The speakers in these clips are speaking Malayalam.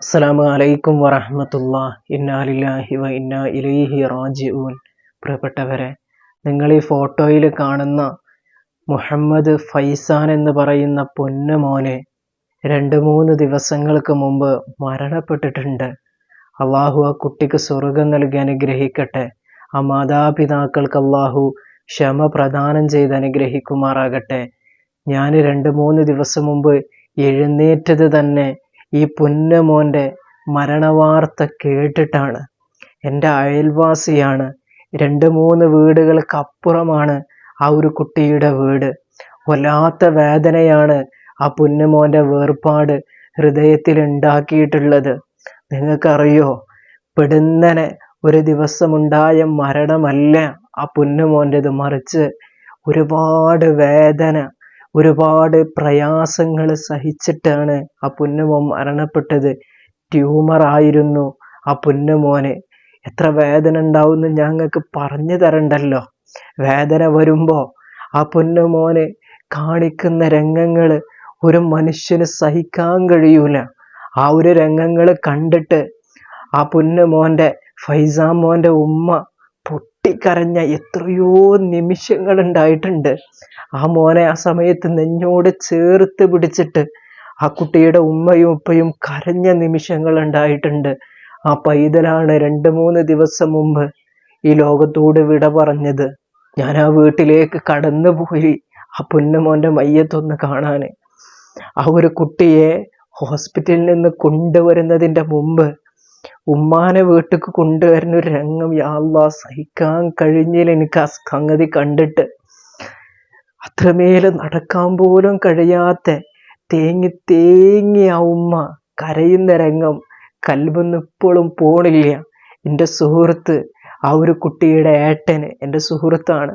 അസ്സലാമു അലൈക്കും വറഹ്മത്തുള്ള ഇന്നാലില്ലാഹി വ ഇലൈഹി റാജിഊൻ. പ്രിയപ്പെട്ടവരെ നിങ്ങൾ ഈ ഫോട്ടോയിൽ കാണുന്ന മുഹമ്മദ് ഫൈസാൻ എന്ന് പറയുന്ന പൊന്നുമോനെ രണ്ട് മൂന്ന് ദിവസങ്ങൾക്ക് മുമ്പ് മരണപ്പെട്ടിട്ടുണ്ട്. അള്ളാഹു ആ കുട്ടിക്ക് സ്വർഗം നൽകി അനുഗ്രഹിക്കട്ടെ. ആ മാതാപിതാക്കൾക്ക് അള്ളാഹു ക്ഷമ പ്രദാനം ചെയ്ത് അനുഗ്രഹിക്കുമാറാകട്ടെ. ഞാൻ രണ്ട് മൂന്ന് ദിവസം മുമ്പ് എഴുന്നേറ്റത് തന്നെ ഈ പുന്നമോന്റെ മരണവാർത്ത കേട്ടിട്ടാണ്. എന്റെ അയൽവാസിയാണ്. രണ്ട് മൂന്ന് വീടുകൾക്കപ്പുറമാണ് ആ ഒരു കുട്ടിയുടെ വീട്. വല്ലാത്ത വേദനയാണ് ആ പുന്നമോന്റെ വേർപാട് ഹൃദയത്തിൽ ഉണ്ടാക്കിയിട്ടുള്ളത് നിങ്ങൾക്കറിയോ? പെടുന്നനെ ഒരു ദിവസമുണ്ടായ മരണമല്ല ആ പുന്നമോന്റെത് മറിച്ച് ഒരുപാട് വേദന ഒരുപാട് പ്രയാസങ്ങൾ സഹിച്ചിട്ടാണ് ആ പൊന്നുമോൻ മരണപ്പെട്ടത്. ട്യൂമർ ആയിരുന്നു ആ പൊന്നുമോന്. എത്ര വേദന ഉണ്ടാവുമെന്ന് ഞങ്ങൾക്ക് പറഞ്ഞു തരണ്ടല്ലോ. വേദന വരുമ്പോൾ ആ പൊന്നുമോന് കാണിക്കുന്ന രംഗങ്ങൾ ഒരു മനുഷ്യന് സഹിക്കാൻ കഴിയൂല. ആ ഒരു രംഗങ്ങൾ കണ്ടിട്ട് ആ പൊന്നുമോന്റെ ഫൈസാമോന്റെ ഉമ്മ പൊട്ടിക്കരഞ്ഞ എത്രയോ നിമിഷങ്ങൾ ഉണ്ടായിട്ടുണ്ട് ആ മോനെ ആ സമയത്ത് നെഞ്ഞോട് ചേർത്ത് പിടിച്ചിട്ട് ആ കുട്ടിയുടെ ഉമ്മയും ഉപ്പയും കരഞ്ഞ നിമിഷങ്ങൾ ഉണ്ടായിട്ടുണ്ട് ആ പൈതലാണ് രണ്ട് മൂന്ന് ദിവസം മുമ്പ് ഈ ലോകത്തോട് വിട പറഞ്ഞത്. ഞാൻ ആ വീട്ടിലേക്ക് കടന്നു പോയി ആ പൊന്നുമോന്റെ മയ്യത്തൊന്ന് കാണാൻ ആ ഒരു കുട്ടിയെ ഹോസ്പിറ്റലിൽ നിന്ന് കൊണ്ടുവരുന്നതിന്റെ മുമ്പ് ഉമ്മാനെ വീട്ടിലേക്ക് കൊണ്ടുവരുന്ന ഒരു രംഗം യാള്ള സഹിക്കാൻ കഴിഞ്ഞില്ല. എനിക്ക് ആ സംഗതി കണ്ടിട്ട് അത്രമേൽ നടക്കാൻ പോലും കഴിയാത്ത തേങ്ങി തേങ്ങി ആ ഉമ്മ കരയുന്ന രംഗം കൽബൊന്നും ഇപ്പോഴും പോണില്ല. എന്റെ സുഹൃത്ത് ആ ഒരു കുട്ടിയുടെ ഏട്ടന് എന്റെ സുഹൃത്താണ്.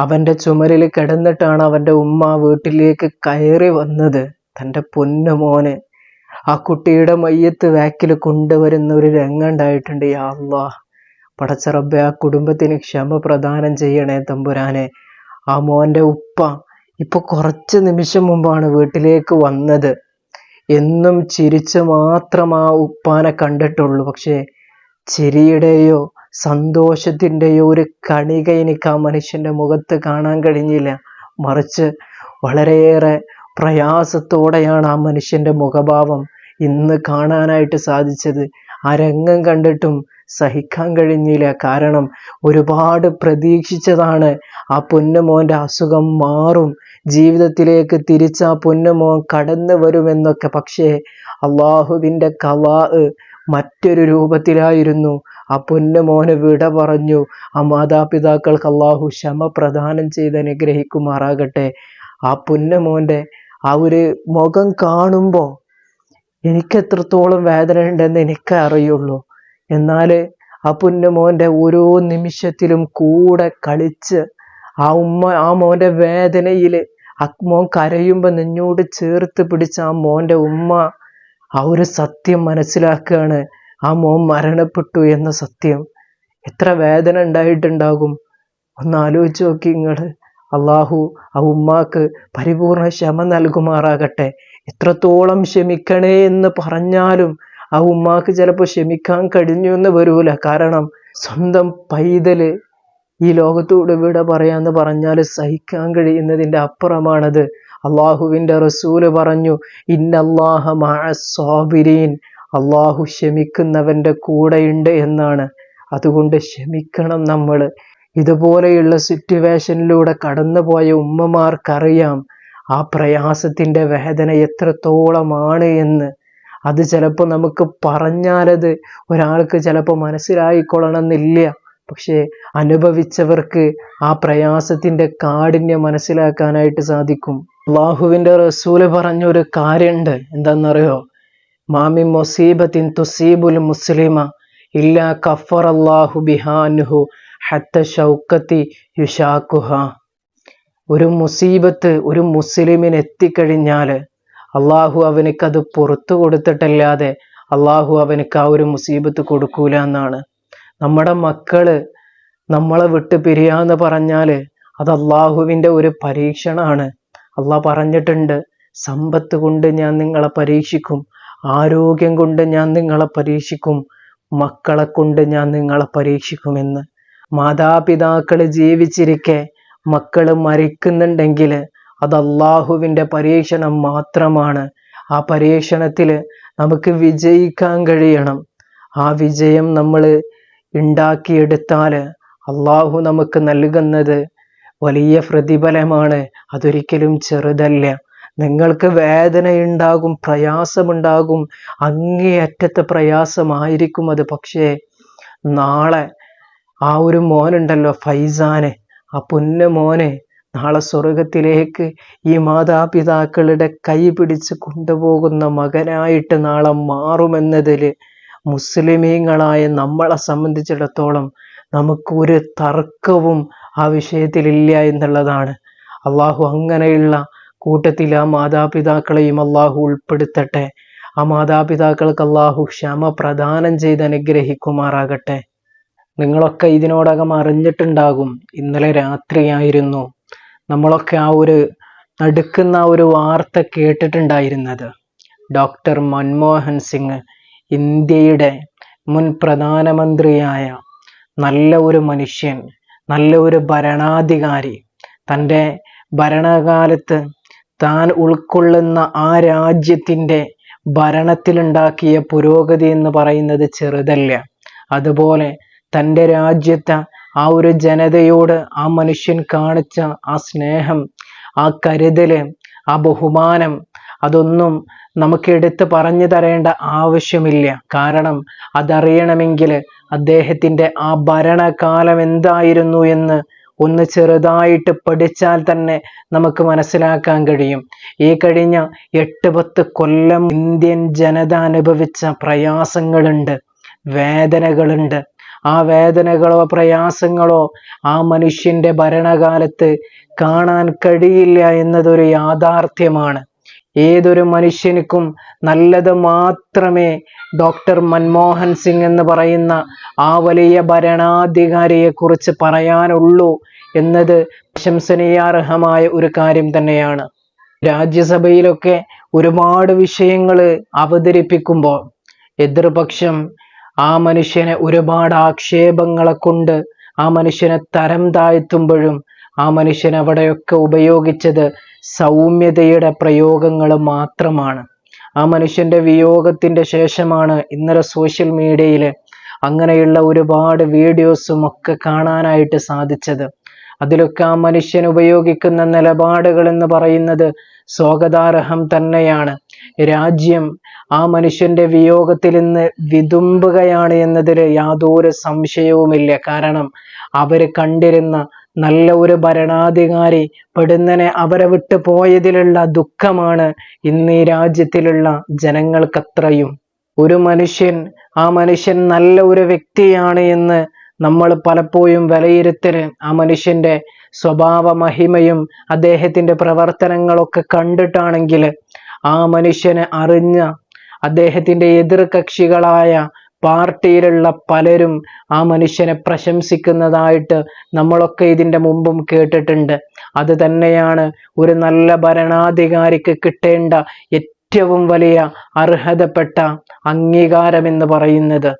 അവന്റെ ചുമരിൽ കിടന്നിട്ടാണ് അവന്റെ ഉമ്മ വീട്ടിലേക്ക് കയറി വന്നത്. തന്റെ പൊന്നു മോന് ആ കുട്ടിയുടെ മയ്യത്ത് വാക്കിൽ കൊണ്ടുവരുന്ന ഒരു രംഗം ഉണ്ടായിട്ടുണ്ട്. യാ അള്ളാ പടച്ചറബെ ആ കുടുംബത്തിന് ക്ഷമ പ്രദാനം ചെയ്യണേ തമ്പുരാനെ. ആ മോന്റെ ഉപ്പ ഇപ്പൊ കുറച്ച് നിമിഷം മുമ്പാണ് വീട്ടിലേക്ക് വന്നത്. എന്നും ചിരിച്ച് മാത്രം ആ ഉപ്പാനെ കണ്ടിട്ടുള്ളൂ. പക്ഷേ ചിരിയുടെയോ സന്തോഷത്തിന്റെയോ ഒരു കണിക എനിക്ക് ആ മനുഷ്യന്റെ മുഖത്ത് കാണാൻ കഴിഞ്ഞില്ല. മറിച്ച് വളരെയേറെ പ്രയാസത്തോടെയാണ് ആ മനുഷ്യന്റെ മുഖഭാവം ഇന്ന് കാണാനായിട്ട് സാധിച്ചത് ആ രംഗം കണ്ടിട്ടും സഹിക്കാൻ കഴിഞ്ഞില്ല. കാരണം ഒരുപാട് പ്രതീക്ഷിച്ചതാണ് ആ പൊന്നുമോന്റെ അസുഖം മാറും. ജീവിതത്തിലേക്ക് തിരിച്ച് ആ പൊന്നുമോൻ കടന്നു വരുമെന്നൊക്കെ. പക്ഷേ അള്ളാഹുവിന്റെ കവാ മറ്റൊരു രൂപത്തിലായിരുന്നു. ആ പൊന്നുമോന് വിട പറഞ്ഞു ആ മാതാപിതാക്കൾക്ക് അള്ളാഹു ക്ഷമ പ്രദാനം ചെയ്ത് അനുഗ്രഹിക്കുമാറാകട്ടെ. ആ പൊന്നുമോന്റെ ആ ഒരു മുഖം കാണുമ്പോൾ എനിക്ക് എത്രത്തോളം വേദന ഉണ്ടെന്ന് എനിക്ക് അറിയുള്ളൂ എന്നാൽ ആ പുന്നമോന്റെ ഓരോ നിമിഷത്തിലും കൂടെ കളിച്ച് ആ ഉമ്മ ആ മോന്റെ വേദനയിൽ ആ മോൻ കരയുമ്പോൾ നിന്നോട് ചേർത്ത് പിടിച്ച ആ മോന്റെ ഉമ്മ ആ ഒരു സത്യം മനസ്സിലാക്കുകയാണ്. ആ മോൻ മരണപ്പെട്ടു എന്ന സത്യം. എത്ര വേദന ഉണ്ടായിട്ടുണ്ടാകും? ഒന്ന് ആലോചിച്ച് നോക്കി നിങ്ങൾ അള്ളാഹു ആ ഉമ്മാക്ക് പരിപൂർണ ക്ഷമ നൽകുമാറാകട്ടെ. എത്രത്തോളം ക്ഷമിക്കണേ എന്ന് പറഞ്ഞാലും ആ ഉമ്മാക്ക് ചിലപ്പോൾ ക്ഷമിക്കാൻ കഴിഞ്ഞു എന്ന് വരൂല. കാരണം സ്വന്തം പൈതൽ ഈ ലോകത്തോട് വിട പറയാന്ന് പറഞ്ഞാൽ സഹിക്കാൻ കഴിയുന്നതിന്റെ അപ്പുറമാണത്. അള്ളാഹുവിന്റെ റസൂൽ പറഞ്ഞു ഇന്നല്ലാഹ മാബിരീൻ അള്ളാഹു ക്ഷമിക്കുന്നവന്റെ കൂടെയുണ്ട് എന്നാണ്. അതുകൊണ്ട് ക്ഷമിക്കണം നമ്മൾ ഇതുപോലെയുള്ള സിറ്റുവേഷനിലൂടെ കടന്നുപോയ ഉമ്മമാർക്കറിയാം ആ പ്രയാസത്തിന്റെ വേദന എത്രത്തോളമാണ് എന്ന്. അത് ചിലപ്പോൾ നമുക്ക് പറഞ്ഞാലത് ഒരാൾക്ക് ചിലപ്പോൾ മനസ്സിലായിക്കൊള്ളണമെന്നില്ല. പക്ഷേ അനുഭവിച്ചവർക്ക് ആ പ്രയാസത്തിന്റെ കാഠിന്യം മനസ്സിലാക്കാനായിട്ട് സാധിക്കും. അള്ളാഹുവിന്റെ റസൂൽ പറഞ്ഞൊരു കാര്യമുണ്ട് എന്താണെന്നറിയോ മാമി മൊസീബത്തിൻ തുസീബുൽ മുസ്ലിമ ഇല്ല കഫർ അള്ളാഹു ബിഹാനുഹു ഹത്ത ഷൗക്കത്തി യുഷാക്കുഹ ഒരു മുസീബത്ത് ഒരു മുസ്ലിമിന് എത്തിക്കഴിഞ്ഞാൽ അള്ളാഹു അവനക്കത് പുറത്തു കൊടുത്തിട്ടല്ലാതെ അള്ളാഹു അവനക്ക് ആ ഒരു മുസീബത്ത് കൊടുക്കൂല എന്നാണ്. നമ്മുടെ മക്കൾ നമ്മളെ വിട്ട് പിരിയാന്ന് പറഞ്ഞാൽ അത് അള്ളാഹുവിന്റെ ഒരു പരീക്ഷണമാണ്. അള്ളാഹ് പറഞ്ഞിട്ടുണ്ട് സമ്പത്ത് കൊണ്ട് ഞാൻ നിങ്ങളെ പരീക്ഷിക്കും ആരോഗ്യം കൊണ്ട് ഞാൻ നിങ്ങളെ പരീക്ഷിക്കും മക്കളെ കൊണ്ട് ഞാൻ നിങ്ങളെ പരീക്ഷിക്കുമെന്ന് മാതാപിതാക്കൾ ജീവിച്ചിരിക്കെ മക്കൾ മരിക്കുന്നുണ്ടെങ്കിൽ അത് അള്ളാഹുവിന്റെ പരീക്ഷണം മാത്രമാണ്. ആ പരീക്ഷണത്തിൽ നമുക്ക് വിജയിക്കാൻ കഴിയണം. ആ വിജയം നമ്മൾ ഉണ്ടാക്കിയെടുത്താൽ അള്ളാഹു നമുക്ക് നൽകുന്നത് വലിയ പ്രതിഫലമാണ്. അതൊരിക്കലും ചെറുതല്ല. നിങ്ങൾക്ക് വേദനയുണ്ടാകും പ്രയാസമുണ്ടാകും അങ്ങേയറ്റത്തെ പ്രയാസമായിരിക്കും അത്. പക്ഷേ നാളെ ആ ഒരു മോനുണ്ടല്ലോ ഫൈസാന്. ആ പൊന്നു മോനെ നാളെ സ്വർഗത്തിലേക്ക് ഈ മാതാപിതാക്കളുടെ കൈ പിടിച്ച് കൊണ്ടുപോകുന്ന മകനായിട്ട് നാളെ മാറുമെന്നതിൽ മുസ്ലിമീങ്ങളായ നമ്മളെ സംബന്ധിച്ചിടത്തോളം നമുക്ക് ഒരു തർക്കവും ആ വിഷയത്തിലില്ല എന്നുള്ളതാണ്. അള്ളാഹു അങ്ങനെയുള്ള കൂട്ടത്തിൽ ആ മാതാപിതാക്കളെയും അള്ളാഹു ഉൾപ്പെടുത്തട്ടെ. ആ മാതാപിതാക്കൾക്ക് അള്ളാഹു ക്ഷമ പ്രദാനം ചെയ്ത് അനുഗ്രഹിക്കുമാറാകട്ടെ. നിങ്ങളൊക്കെ ഇതിനോടകം അറിഞ്ഞിട്ടുണ്ടാകും. ഇന്നലെ രാത്രിയായിരുന്നു നമ്മളൊക്കെ ആ ഒരു നടുക്കുന്ന ഒരു വാർത്ത കേട്ടിട്ടുണ്ടായിരുന്നത്. ഡോക്ടർ മൻമോഹൻ സിംഗ് ഇന്ത്യയുടെ മുൻ പ്രധാനമന്ത്രിയായ നല്ല ഒരു മനുഷ്യൻ നല്ല ഒരു ഭരണാധികാരി തന്റെ ഭരണകാലത്ത് താൻ ഉൾക്കൊള്ളുന്ന ആ രാജ്യത്തിന്റെ ഭരണത്തിലുണ്ടാക്കിയ പുരോഗതി എന്ന് പറയുന്നത് ചെറുതല്ല. അതുപോലെ തന്റെ രാജ്യത്തെ ആ ഒരു ജനതയോട് ആ മനുഷ്യൻ കാണിച്ച ആ സ്നേഹം ആ കരുതൽ ആ ബഹുമാനം അതൊന്നും നമുക്ക് എടുത്ത് പറഞ്ഞു തരേണ്ട ആവശ്യമില്ല. കാരണം അതറിയണമെങ്കിൽ അദ്ദേഹത്തിന്റെ ആ ഭരണകാലം എന്തായിരുന്നു എന്ന് ഒന്ന് ചെറുതായിട്ട് പഠിച്ചാൽ തന്നെ നമുക്ക് മനസ്സിലാക്കാൻ കഴിയും. ഈ കഴിഞ്ഞ എട്ട് പത്ത് കൊല്ലം ഇന്ത്യൻ ജനത അനുഭവിച്ച പ്രയാസങ്ങളുണ്ട് വേദനകളുണ്ട്. ആ വേദനകളോ പ്രയാസങ്ങളോ ആ മനുഷ്യന്റെ ഭരണകാലത്ത് കാണാൻ കഴിയില്ല എന്നതൊരു യാഥാർത്ഥ്യമാണ്. ഏതൊരു മനുഷ്യനിക്കും നല്ലത് മാത്രമേ ഡോക്ടർ മൻമോഹൻ സിംഗ് എന്ന് പറയുന്ന ആ വലിയ ഭരണാധികാരിയെക്കുറിച്ച് പറയാനുള്ളൂ എന്നത് പ്രശംസനീയാർഹമായ ഒരു കാര്യം തന്നെയാണ്. രാജ്യസഭയിലൊക്കെ ഒരുപാട് വിഷയങ്ങൾ അവതരിപ്പിക്കുമ്പോൾ എതിർപക്ഷം ആ മനുഷ്യനെ ഒരുപാട് ആക്ഷേപങ്ങളെ കൊണ്ട് ആ മനുഷ്യനെ തരം താഴ്ത്തുമ്പോഴും ആ മനുഷ്യൻ അവിടെയൊക്കെ ഉപയോഗിച്ചത് സൗമ്യതയുടെ പ്രയോഗങ്ങൾ മാത്രമാണ്. ആ മനുഷ്യന്റെ വിയോഗത്തിന്റെ ശേഷമാണ് ഇന്നലെ സോഷ്യൽ മീഡിയയിൽ അങ്ങനെയുള്ള ഒരുപാട് വീഡിയോസും ഒക്കെ കാണാനായിട്ട് സാധിച്ചത്. അതിലൊക്കെ ആ മനുഷ്യൻ ഉപയോഗിക്കുന്ന നിലപാടുകൾ എന്ന് പറയുന്നത് സ്വാഗതാർഹം തന്നെയാണ്. രാജ്യം ആ മനുഷ്യന്റെ വിയോഗത്തിൽ നിന്ന് വിതുമ്പുകയാണ് എന്നതിൽ യാതൊരു സംശയവുമില്ല. കാരണം അവർ കണ്ടിരുന്ന നല്ല ഒരു ഭരണാധികാരി പെടുന്നനെ അവരെ വിട്ടു പോയതിലുള്ള ദുഃഖമാണ് ഇന്ന് ഈ രാജ്യത്തിലുള്ള ജനങ്ങൾക്കത്രയും. ഒരു മനുഷ്യൻ ആ മനുഷ്യൻ നല്ല ഒരു വ്യക്തിയാണ് എന്ന് നമ്മൾ പലപ്പോഴും വിലയിരുത്തൽ ആ മനുഷ്യന്റെ സ്വഭാവ മഹിമയും അദ്ദേഹത്തിന്റെ പ്രവർത്തനങ്ങളൊക്കെ കണ്ടിട്ടാണെങ്കിൽ ആ മനുഷ്യനെ അറിഞ്ഞ അദ്ദേഹത്തിന്റെ എതിർകക്ഷികളായ പാർട്ടിയിലുള്ള പലരും ആ മനുഷ്യനെ പ്രശംസിക്കുന്നതായിട്ട് നമ്മളൊക്കെ ഇതിന്റെ മുമ്പും കേട്ടിട്ടുണ്ട്. അത് തന്നെയാണ് ഒരു നല്ല ഭരണാധികാരിക്ക് കിട്ടേണ്ട ഏറ്റവും വലിയ അർഹതപ്പെട്ട അംഗീകാരം എന്ന് പറയുന്നത്.